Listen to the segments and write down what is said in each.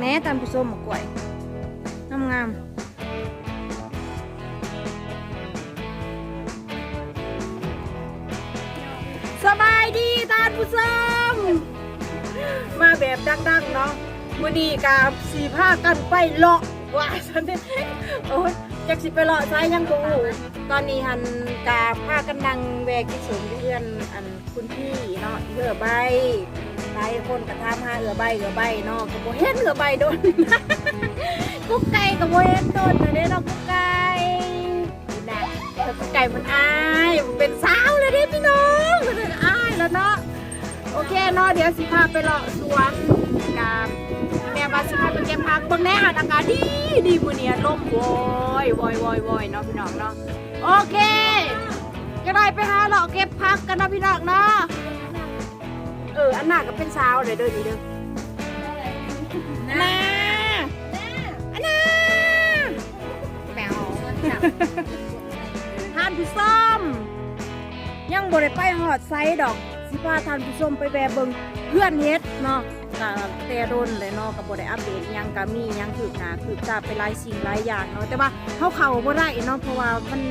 แน่ท่านผู้ชมมกกล้วยงามงามสบายดีท่านผู้ชมมาแบบดังๆเนาะวันนี้กับสีผ้ากันไปเลาะว่าฉันเนี่ยโอ้ยจากสิไปเลาะใช้ยังกูตอนนี้หันกาผ้ากันดังแวกที่สูงเพื่อนอันคุณพี่เนาะเหือใบายคนกระทำหาเหือใบเหือใบเนาะก็บ่เห็นเหือใบโดนกุ๊กไก่กับโบเห็นโดนนะเด้เนาะกุ๊กไก่นะแต่กุ๊กไก่มันอายมันเป็นสาวเลยเด้พี่น้องมันเป็นอายแล้วเนาะโอเคเนาะเดี๋ยวสิพาไปเลาะสวนกับแม่บาสิพาไปเก็บผักเบิ่งแน่หันอากาศดีดีมื้อนี้ลมโวยโวยโวยโวยเนาะพี่น้องเนาะโอเคก็ได้ไปหาเลาะเก็บผักกันเนาะพี่น้องเนาะ อออันหน้าก็เป็นสาวเลยเด้อนี่เด้อนาอันน่าแปวทานผู้ส้มยังบ่ได้ไปหอดไซดอกสิพาทานผู้ส้มไปแบเบิงเพื่อนเฮ็ดเนาะกะแต่โดนเลยเนาะก็บ่ได้อัปเดตหยังก็มีหยังคืบหน้าคืบตาไปหลายสิ่งหลายอย่างเนาะแต่ว่าเฮาเข้าบ่ได้เนาะเพราะว่ามัน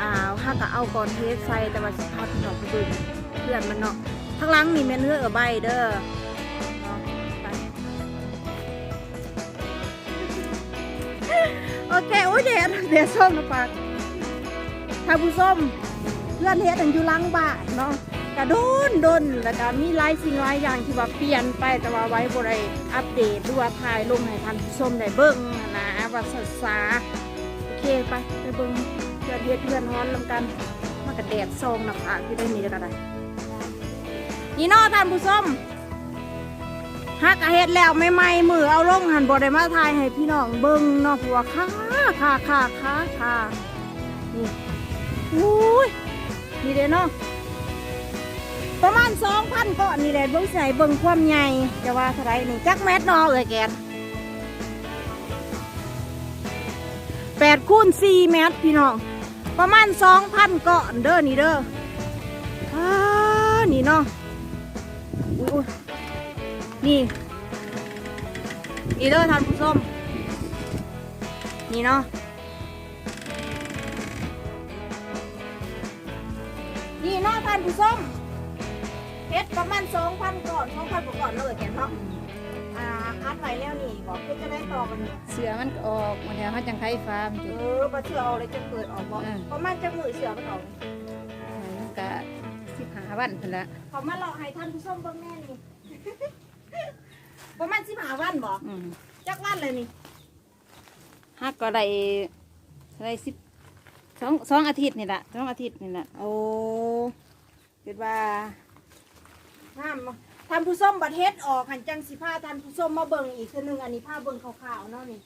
อ่าเฮาก็เอาก่อนเฮ็ดใส่แต่ว่าสิพาพี่น้องไปเบิ่งเพื่อนมันเนาะ ข้างหลังนี่แม่นเฮืออใบเด้อโอเค โอ้ยเด็ดเดดส้มนะปากท่าผู้ส้มเพื่อนเฮ็ดอันอยู่หลังบ้านเนาะกระโดนโดนแล้วก็มีหลายสิ่งหลายอย่างที่ว่าเปลี่ยนไปแต่ว่าไว้บ่ได้อัปเดตหรือว่าถ่ายลงให้ท่านผู้ชมได้เบิ่งนะว่าศึกษาโอเคไปไปเบิ่งเพื่อนเฮ็ดเพื่อนฮ้อนนำกันมันก็แดดซองหน้าผาที่ได้นี่แล้วก็ได้ นี่นาะท่านผู้ชมฮักกะเฮ็ดแล้วใหม่ๆมือเอาลงหันบ่ได้มาถ่ายให้พี่น้องเบิ่งเนาะเพราะว่าค่าค่าค่าค่าค่านี่อุ้ยนี่เด้เนาะประมาณสองพันก้อนนี่แหละเบิ้งใส่เบิ้งความใหญ่จะว่าเท่าไรนี่จักแมตรนอเลยแกนแปดคูณสี่เมตรพี่น้อง ประมาณสองพันก้อนเด้อนี่เด้ออ้านี่เนาะ อุ้ยอุ๊ยนี่นี่เด้อท่านผู้ชมนี่เนาะนี่เนาะท่านผู้ชมเฮ็ดประมาณสองพันก่อนสองพันกว่าก่อนเลยแกนเนาะอ่าอัดไว้แล้วนี่บอกเพื่อจะได้ต่อกันนี่เสือมันก็ออกมาแล้วเขาจังไข่ฟาร์มเอจุดอมาเชื่อเอาเลยจะเปิดออกบอกอืมประมาณจะมือเสือมันออกมันก็สิบหาวันพุ่นละเขามาหลอกให้ท่านผู้ชมเบิ่งแน่นี่ ประมาณสิบห้าวันบอกอืมจักวันเลยนี่ฮักก็ได้ได้สิบสองสองอาทิตย์นี่แหละสองอาทิตย์นี่แหละโอ้คิดว่าห้ามท่านผู้ชมบัดเฮ็ดออกหันจังสิพาท่านผู้ชมมาเบิ่งอีกคือหนึงอันนี้ผ้าเบิ่งขาวๆเนาะนี่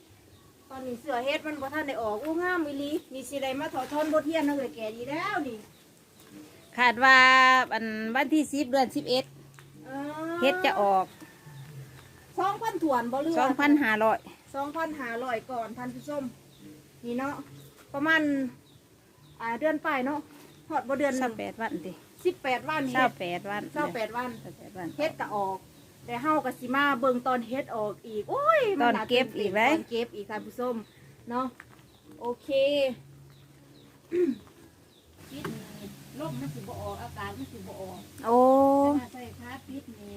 ตอนนี้เสือเฮ็ดมันบ่ทันได้ออกอู้งามอีหลีนี่สิได้มาถอดทอนบทเรียนเนาะเอ้ยแก่ดีแล้วนี่ ขาดว่าอันวันที่สิบเดือนสิบเอ็ดเฮ็ดจะออกสองพันถวนบ่เรือสองพันห้าร้อยสองพันหาร้อยก่อนท่านผู้ชมนี่เนาะประมาณอ่าเดือนปลายเนาะหอดบ่เดือนหสินึ่บงแปดวันดิสิบแปดวันเศร้าเฮ็ดแปดวันเศร้าแปดวันเศร้าแปดวันเฮ็ดก็ออก แต่เฮาก็สิมาเบิ่งตอนเฮ็ดออกอีก โอ้ยมัตอนาเก็บอีกไหมตอนเก็บอีกท่านผู้ชมเนาะโอเคปิดนี่ ลมมันสิบ่ออกอากาศมันสิบ่ออกโอ้แต่ถ้าใส่ค้าปิดนี่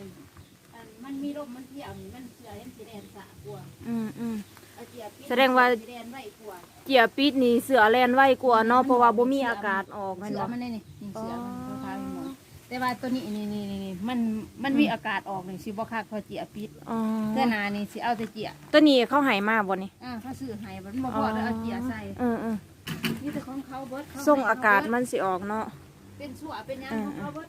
อันมันมีลมมันเที่ยวนี่มันเสือยังสีแดงสะกว่าอืมอืม เอาเจียปิแสดงว่า สีแดงไว้กว่าเจียปิดนี่เสือแลนไว้กว่าเนาะเพราะว่าบ่มีอากาศออกแม่นเสือบ่ มันนี่นี่นี่เสือมันอ๋อขาวๆอยู่หมดแต่ว่าตัวนี้นี่นี่นี่นี่มันมันมีอากาศออกนี่สิบ่คักเขาเจียปิดอ๋อเสื้อหนานี่สิเอาแต่เจียตัวนี้เขาใหายมาบ่นี่อ่าเขาซื้อให้มันบ่พอแล้วเอาเจียใส่เออเออนี่แต่ของเขาเบิดเขาส่งให้อากาศมันสิออกเนาะ เป็นสั่วเป็นหยังอืมของเขาเบิด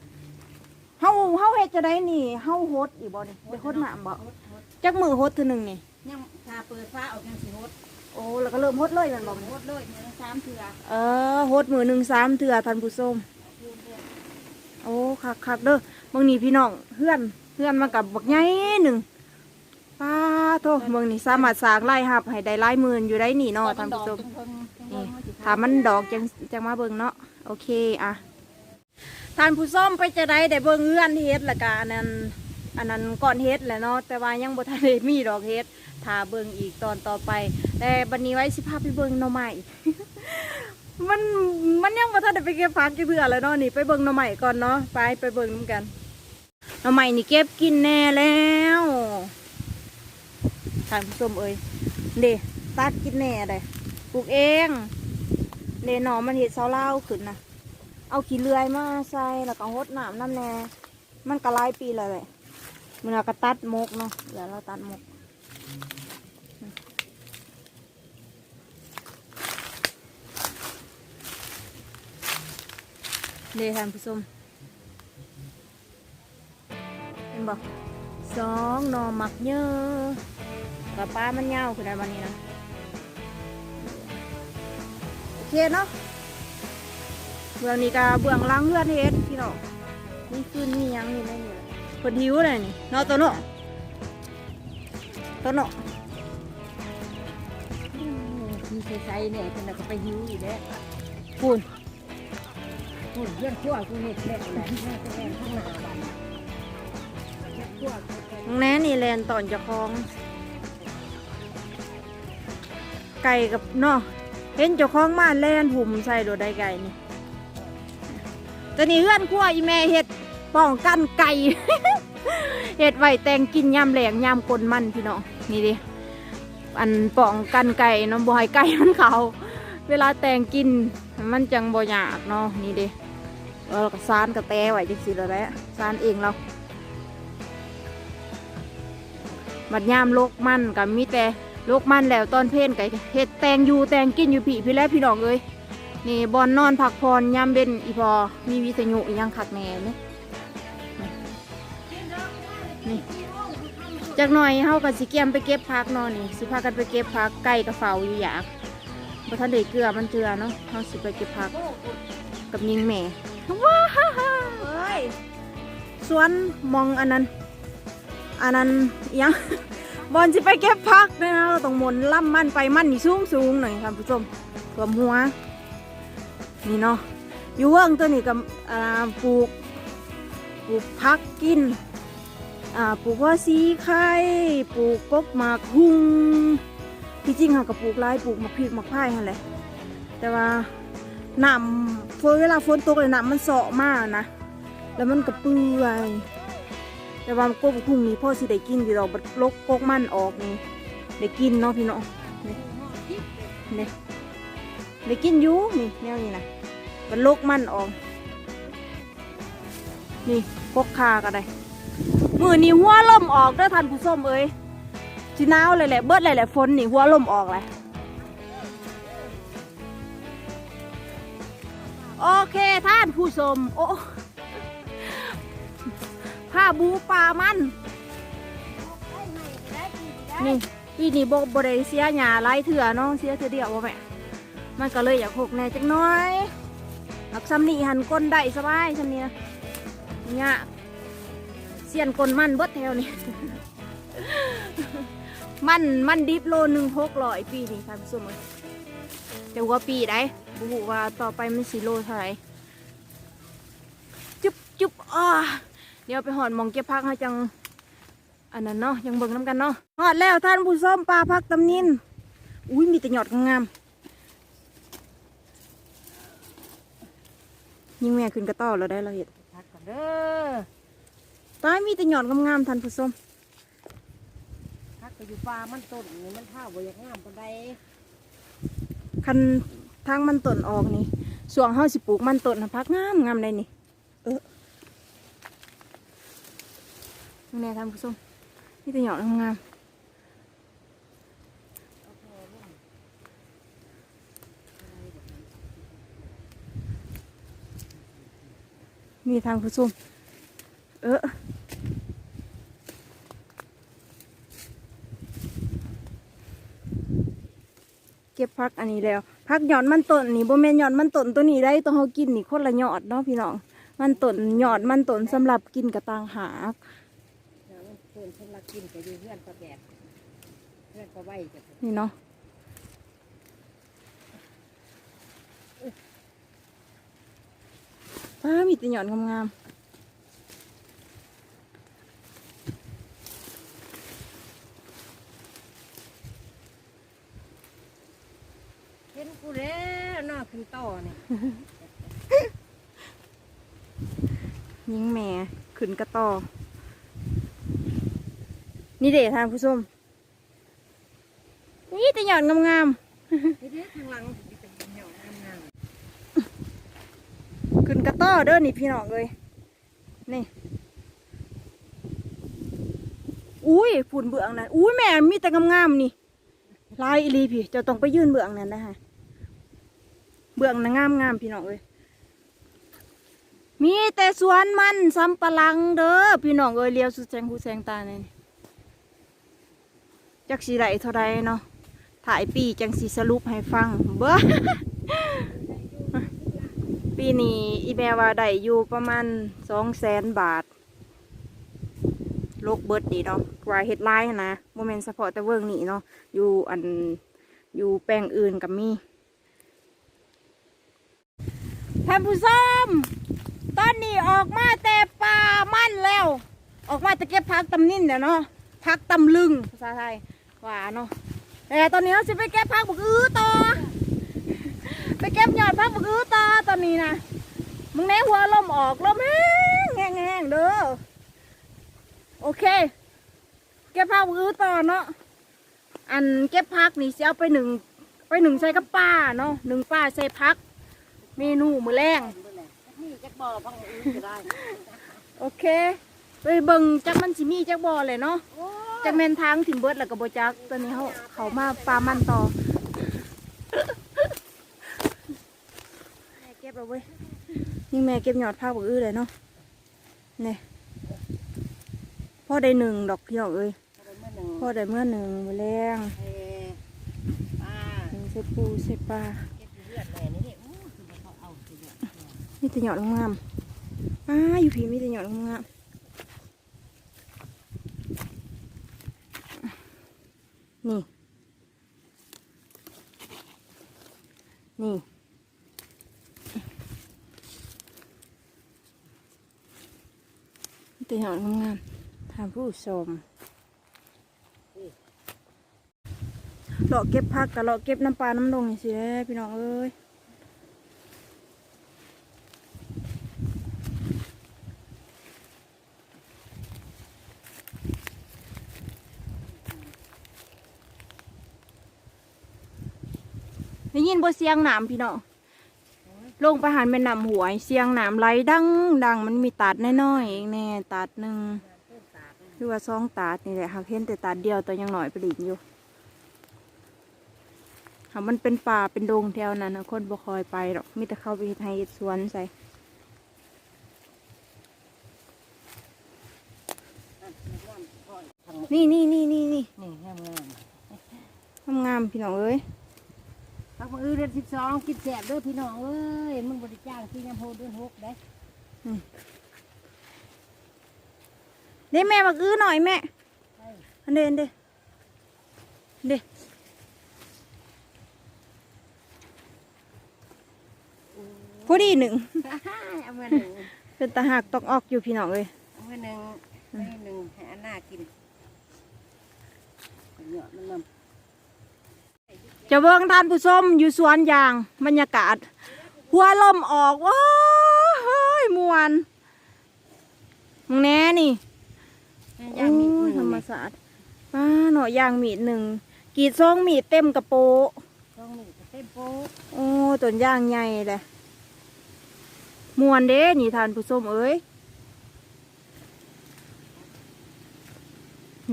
เฮาเฮาเฮ็ดจะได้นี่เฮาโฮดอีกบ่นี่ได้โฮดน้ำบ่โฮดโฮดจักมือโฮดเทื่อหนึงนี่ ยังถ้าเปิดฟ้าออกยังสิโฮดโอ้แล้วก็เริ่มโฮดเลยแม่นบ่โฮดเลยเนี่ยสามเถื่อเออโฮดมือหนึงสามเทื่อท่านผู้ชมยืนเดือนโอ้คักๆเด้อบางนี่พี่น้องเพื่อนเพื่อนมากับบักใหญ่หนึงป้าโทเบิ่งนี่สามารถสร้างรายรับให้ได้หลายหมื่นอยู่ได้นี่เนาะท่านผู้ชม นี่ ถ้ามันดอกจังจังมาเบิ่งเนาะโอเคอะ ท่านผู้ส้มไปจะได้ได้เบิ่งเงื่อนเฮ็ดละกอันนั้นอันนั้นก่อนเฮ็ดแหละเนาะแต่ว่ายังบ่ทันได้มีดอกเฮ็ดทาเบิงอีกตอนต่อไป แต่บันนี้ไว้สิพาไปเบิงหน่อใหม่มันมันยังมาทันได้ไปเก็บผักกี่เพื่อเลยเนาะนี่ไปเบิงหน่อใหม่ก่อนเนาะไปไปเบิงน้ำกันหน่อใหม่นี่เก็บกินแน่แล้วท่านผู้ชมเอ้ยเดตัดกินแน่เลยปลูกเองเดหนอมันเห็ดเสาเล่าขึ้นนะ เอาขี้เลื่อยมาใส่แล้วก็หดน้ำน้ำแน่มันก็หลายปีแล้วแหละมันเราก็ตัดมกเนาะเดี๋ยวเราตัดมกเดท่านผู้ชมเห็นบอกสองนอหมักเยอะกับป้ามันเงาคือได้วันนี้นะ โอเคเนาะ เบื้องนี้ก็เบื้องหล้างเพื่อนเฮ็ดพี่น้องนี่คืนนี่ยังนี่ได้เนี่ยเพิ่นหิวเลยนี่เนาะตัวเนาะตัวเนาะมีใช้ๆเนี่ยเพิ่นน่ะก็ไปหิวอีกแล้วพูนพูดเรื่องชั่วกูเฮ็ดแล้วแหละแม่ก็แม่ข้างหน้าบ้านเรื่องชั่วกูเฮ็ดน้องแน่นี่แลนตอนเจะคลอง ไก่กับเนาะเห็นเจ้าของมาแล่นหุ่มใส่โดดได้ไก่นี่ แต่นี่เพื่อนขั้วอีแม่เห็ดป้องกันไก่ เห็ดไว้แตงกินยำแหลงยำกลนมันพี่น้องนี่ดิอันป้องกันไก่เนาะบ่ให้ไก่มันเขาเวลาแตงกินมันจังบ่ยากเนาะนี่ดิเราก็ซานกระแตไว้จังสิแล้วแหละซานเองเราบัดยามโลกมันกับมีแต่ลูกมันแล้วตอนเพลนไก่เฮ็ดแตงอยู่แตงกินอยู่พี่พี่แล้วพี่น้องเอ้ย นี่บอลนอนพักผ่อนยามเบนอีพอ มีวิทยุยังคักแน่นี่นี่จากหน่อยเฮากับสิเกียมไปเก็บผักนอนนี่สิพากันไปเก็บผักไก่กระเฝ้าอยู่อยากบ่ทันได้เกลือมันเจือเนาะเฮาสิไปเก็บผักกับยิงแม่ว้าวเอ้ยสวนมองอันนั้นอันนั้นยังบอลจะไปเก็บพักนะเราต้องหมุนล่ำมันไปมันนี่สูงสูงหน่อยครับผู้ชมตัวมหัว นี่เนาะอยู่เวิ้งตัวนี้กับปลูกปลูกพักกินปลูกว่าซีไข่ปลูกกกหมากหุงที่จริงเขาก็ปลูกหลายปลูกหมักพริกหมักพายนั่นแหละแต่ว่าน้ำฝนเวลาฝนตกเลยน้ำมันเสาะมากนะแล้วมันก็เปื่อยแต่ว่ากบกุ้งนี่พ่อสิได้กินอยู่ดอกบัดลกกกมันออกนี่ได้กินเนาะพี่น้องนี่นี่ได้กินอยู่นี่แนวนี้นะ บัดลกมันออก นี่กกคาก็ได้มือนี่หัวลมออกเด้อท่านผู้ชมเอ้ยจีหนาวเลยแหละเบิดเลยแหละฝนนี่หัวลมออกเลยโอเคท่านผู้ชมโอ้ผ้าบูปลามัน นี่ปีนี้บบบได้เสียหยาหลายเถื่อเนาะเสียเถื่อเดียวบ่แม่มันก็เลยอยากหกแน่จักหน้อย หักซ้ำนี่หันก้นได้สบายซ้ำนี่นะเนี่ยเสียนก้นมันเบิดแถวนี่มันมันดิบโลหนึ่งหกร้อยปีนี่ท่านผู้ชมเอ้ยแต่ว่าปีได้บุหูว่าต่อไปมันสีโลเท่าไหร่จุ๊บจุ๊บอ้อเดี๋ยวไปหอดมองเก็บพักให้จังอันนั้นเนาะยังเบิ่งน้ำกันเนาะหอดแล้วท่านผู้ส้มปลาพักตำนินอุ้ยมีแต่หยอดงาม ยิงแม่ขึ้นกระต้อเราได้เราเห็นพักก่อนเด้อตายมีแต่หยอดงามๆท่านผู้ส้มพักไปอยู่ป่ามันต้นนี่มันท่าบ่อยากงามปานใดคันทางมันต้นออกนี่ส่วงเฮาสิปลูกมันต้นน่ะพักงามงามเลยนี่ เออแม่ท่านผู้ส้มมีแต่หยอดงามๆ มีทางผู้ส้มเออเก็บพักอันนี้แล้วพักหยอดมันต้นนี่บ่แม่นหยอดมันต้นตัวนี้ได้ตัวเฮากินนี่คนละหยอดเนาะพี่น้องมันต้นหยอดมันต้นสำหรับกินกับต่างหากเดี๋ยวเพิ่นเพิ่นละกินก็อยู่เพื่อนก็แดดเพื่อนก็ไว้ก็นี่เนาะ ป้ามีแต่หย่อนงามเห็นกูแล้วนอาขึ้นต่อเนี่ยยิงแม่ขึ้นกระต่อ นี่เด็ทางผู้ชมนี่แต่หย่อนงามๆ ขึ้นกระต่อเด้อนี่พี่น้องเลยนี่อุ้ยผุ่นเบื้องนั่นอุ้ยแม่มีแต่งามๆนี่ลายอีลีพี่จะต้องไปยื่นเบื้องนั้นนะฮะเบื้องน่ะงามๆพี่น้องเลยมีแต่สวนมันสำปะหลังเด้อพี่น้องเอ้ยเลี้ยวสุดแสงหูแสงตาเนี่ยจักสีไดเท่าใดเนาะถ่ายปีจังสีสรุปให้ฟังเบ้อ ปีนี้อีแมว่าได้อยู่ประมาณสองแสนบาทโลกเบิดดีเนาะว่าเฮ็ดไร่นะโมเมนต์เฉพาะแต่เวิร์งนี่เนาะอยู่อันอยู่แปลงอื่นกับมีท่านผู้ชมตอนนี้ออกมาแต่ป่ามั่นแล้ว ออกมาจะเก็บพักตำนิ่นเดี๋ยวเนาะพักตำลึงภาษาไทยว่าเนาะแต่ตอนนี้เราจะไปเก็บพักบุกอื้อต่อ ไปเก็บยอดพักบุกอื้อต่อตอนนี้นะมึงแน่หัวลมออกลมแห้งแห้งแห้งเด้อโอเค เก็บผักอื้อต่อเนาะอันเก็บผักนี่สิเอาไปหนึ่งไปหนึ่งใส่กับป้าเนาะหนึ่งป้าใส่ผักเมนูมือแรงๆนี่จักบ่อพังอื่นก็ได้โอเคไปเบิ่งจักมันสิมีจักบ่อเลยเนาะโอ้จักแม่นทางถิ่มเบิดแล้วก็บ่จักตอนนี้เขาเขามาปลามันต่อแม่เก็บเอาเว้ย นี่แม่เก็บยอดผักบักอื้อเลยเนาะเนี่ยพ่อได้หนึ่งดอกพี่น้องเอ้ยเมื่อหนึ่งพ่อได้เมื่อหนึ่งมือแรงเอ่อป้าหนึ่งใส่ปูใส่ปลาเก็บเลือดแม่นี่นี่อู้คือบ่เขาเอาสิเนี่ยมีแต่หยอดงามๆป้าอยู่พี่มีแต่หยอดงามๆนี่ นี่ แต่หอดงามๆทานผู้ชมเลาะเก็บผักกับเลาะเก็บน้ำปลา น้ำลงนี่สิแหละพี่น้องเอ้ยได้ยินบ่เสียงหนามพี่น้อง ลงไปหันเป็นน้ำหวย เสียงหนามไหลดังดังมันมีตัดน้อยๆเองแน่ตัดหนึ่งคือว่าสองตัดนี่แหละหากเห็นแต่ตัดเดียวตัวยังหน่อยไปหลินอยู่หากมันเป็นป่าเป็นดงแถวนั้นนะคนบ่คอยไปหรอกมีแต่เข้าไปเฮ็ดให้สวนใส่นี่นี่นี่นี่นี่นี่งามงามงามพี่น้องเอ้ย พักมืออื่นเดือนสิบสองกินแสบเด้อพี่น้องเอ้ยมึงบริจ้างที่ยามโพเดือนหกได้นี่แม่บักอื้อหน่อยแม่ไปอันเดนเดเดพอดีหนึ่งเอามาหนึ่งเป็นตาหักตอกออกอยู่พี่น้องเลยเอามาหนึ่งเอามาหนึ่งให้อันน่ากินเหยาะมันนำ จะเบิ่งท่านผู้ชมอยู่สวนยางบรรยากาศ หัวลมออกว้าวเฮ้ยมวนมึงแน่นี่ย่างมีโอ้ยหธรนึ่งรมศาสตร์ป้าหน่อยยางมีดหนึ่งกรีดซองมีดเต็มกระโปะต้องมีเต็มโป๊ะโอ้ต้นย่างใหญ่เลยมวนเด้นี่ทานผู้ชมเอ้ย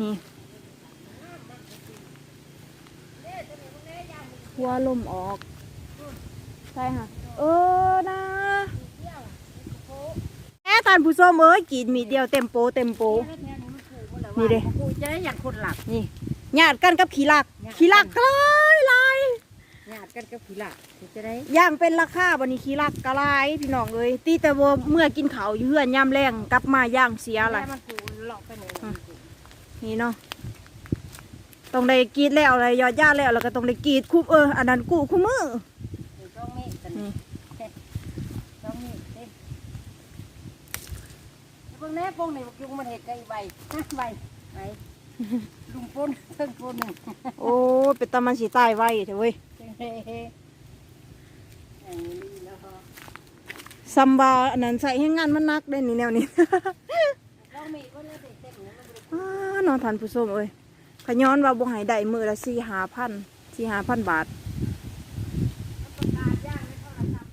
นี่ หัวลมออก ใช่ค่ะ เออนะแม่ทานผู้ชมเอ้ยกินมีดเดียวเต็มโปเต็มโป นี่เด้กูจะได้อยากคนหลักนี่ญาติกันกับขี้ลักญาติกันขี้ลักกลายลายญาติกันกับผีหลักกูจะได้ย่างเป็นราคาบันนี้ขี้ลักกะลายพี่น้องเอ้ยตีแต่ว่าเมื่อกินข้าวอยู่เฮือนย่ำแรงกลับมาย่างเสียอะไรแล้วมันกูหลอกไปหนึ่งนี่เนาะ ต้องได้กรีดแล้วอะไรยอดย่าแล้วแล้วก็ต้องได้กรีดคุบเอออันนั้นกูคู่มือต้องมีกันนี่ต้องมีเด้พวกนี้พวกนี้พวกยุงมันเห็ดใจใบใบใบลุงปนเพิ่งปนหนึ่งโอ้เป็นตามันสีตายไว้เถอะเว้ยเฮ้ซัมบาอันนั้นใส่ให้งานมันนักได้นี่แนวนี้เรามีคนละเต็มเต็มนะมันอ้านอนทานผู้ชมเอ้ย ขย้อนว่าบ่ให้ได้มือละสี่หาพันสี่หาพันบาท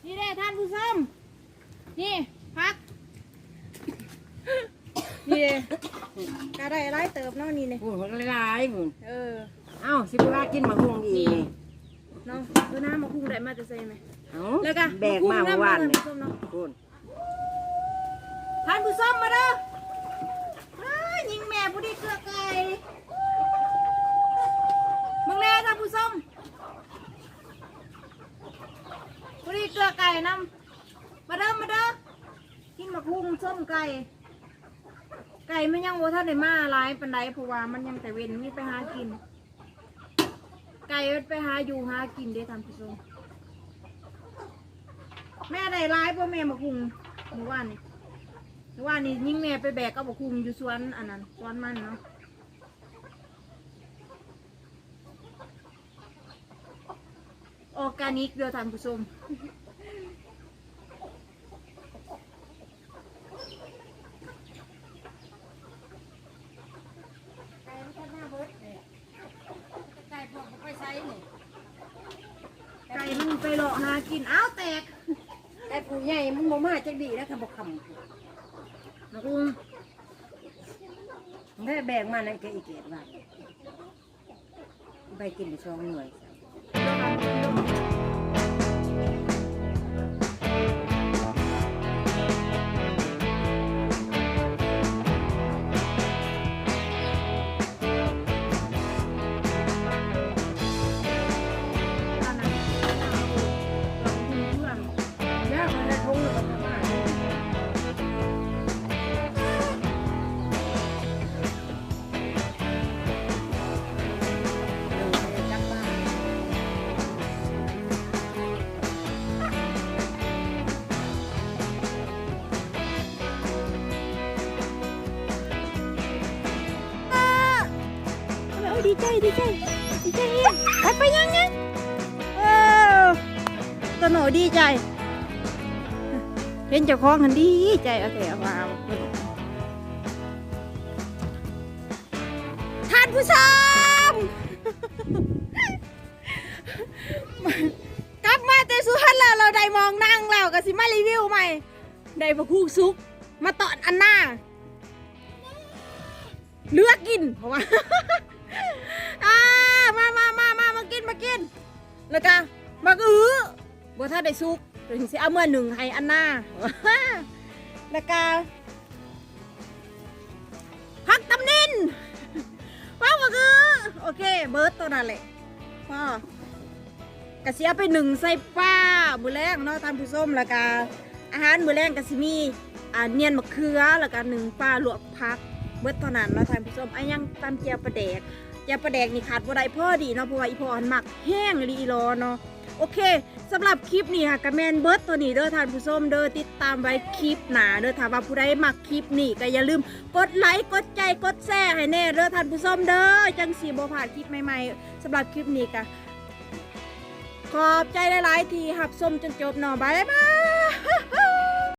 นี่เด้ท่านผู้ชมนี่พัก นี่เด้กระได้ไรเติบเนาะนี่เนี่ยหุ่นมันละลายหุ่นเออเอ้าสิบว่ากินมะฮวงดีเนาะตัวน้ำมาคุ้งได้มาจะใส่ไหมเอ้าแล้วก็แบกมาเมื่อวานท่านนี่ผู้ชมเนาะหุ่นท่านผู้ชมมาเด้ออ้ายยิงแม่ผู้ดีเกลือไก่มึงแน่ท่านผู้ชมผู้ดีเไก่นำมาเด้อมาเด้อกินมะคุงส้มไก่ ไก่มันยังว่าท่านได้มาหลายปันไดเพราะว่ามันยังแต่เว้นมีไปหากิน ไก่มันไปหาอยู่หากินเด้ท่านผู้ชมแม่ได้ร้ายพราะแม่มาคุงเมื่อวานนี่เมื่อวานนี่ยิ่งแม่ไปแบกเอาบคุงอยู่สวนอันนั้นสวนมันเนาะออร์แกนิกเด้อท่านผู้ชม ไก่มันก็หน้าเบิดเลยไก่พวกมันไปใช้นี่ ไปหลอกหากินอ้าวแตกไก่ผู้ใหญ่มึงบ่มาจักดีแล้วค่ะบ่คำนะกูได้แบกมานั่นก็อีเกตว่าไปกินไปช่องหน่วย ดีใจดีใจดีใจเฮียไปไปยังยังเออตัวหนูดีใจ เห็นเจ้าของกันดีใจเอาแต่เอามาท่านผู้ชมกลับมาแต่สุพรรณแล้วเราได้มองนั่งแล้วก็สิมารีวิวใหม่ได้บะคูซุก มาตอนอันหน้าเลือกกินเพราะว่าอ่า มามามามามากินมากินแล้วก็บักอื้อบ่ถ้าได้ซุกเดี๋ยวสิเอาเมื่อหนึ่งให้อันหน้าแล้วก็พักตำนินว้าวบักอื้อโอเค เบิร์ดตัวนั้นแหละพ่อกะสิเอาไปหนึ่งใส่ป้ามือแรงเนาะท่านผู้ชมแล้วก็อาหารมือแรงกะสิมีอ่าเนียนมะเขือแล้วก็หนึ่งปลาลวกผัก เบิดเท่านั้นเนาะท่านผู้ชมไอ้ยังตำเจียวปลาแดก ยวปลาแดกนี่ขาดบ่ได้พ่อดีเนาะเพราะว่าอีพออันมักแห้งลีรอเนาะโอเคสำหรับคลิปนี้ค่ะกระแมนเบิร์ดตัวนี้เด้อท่านผู้ชมเด้อติดตามไว้คลิปหนาเด้อถ้าว่าผู้ใดมักคลิปนี้ก็อย่าลืมกดไลค์กดใจกดแชร์ให้แน่เด้อท่านผู้ชมเด้อจังสีบ่พลาดคลิปใหม่ๆสำหรับคลิปนี้ก็ขอบใจหลายๆที่หับชมจนจบเนาะบายบาย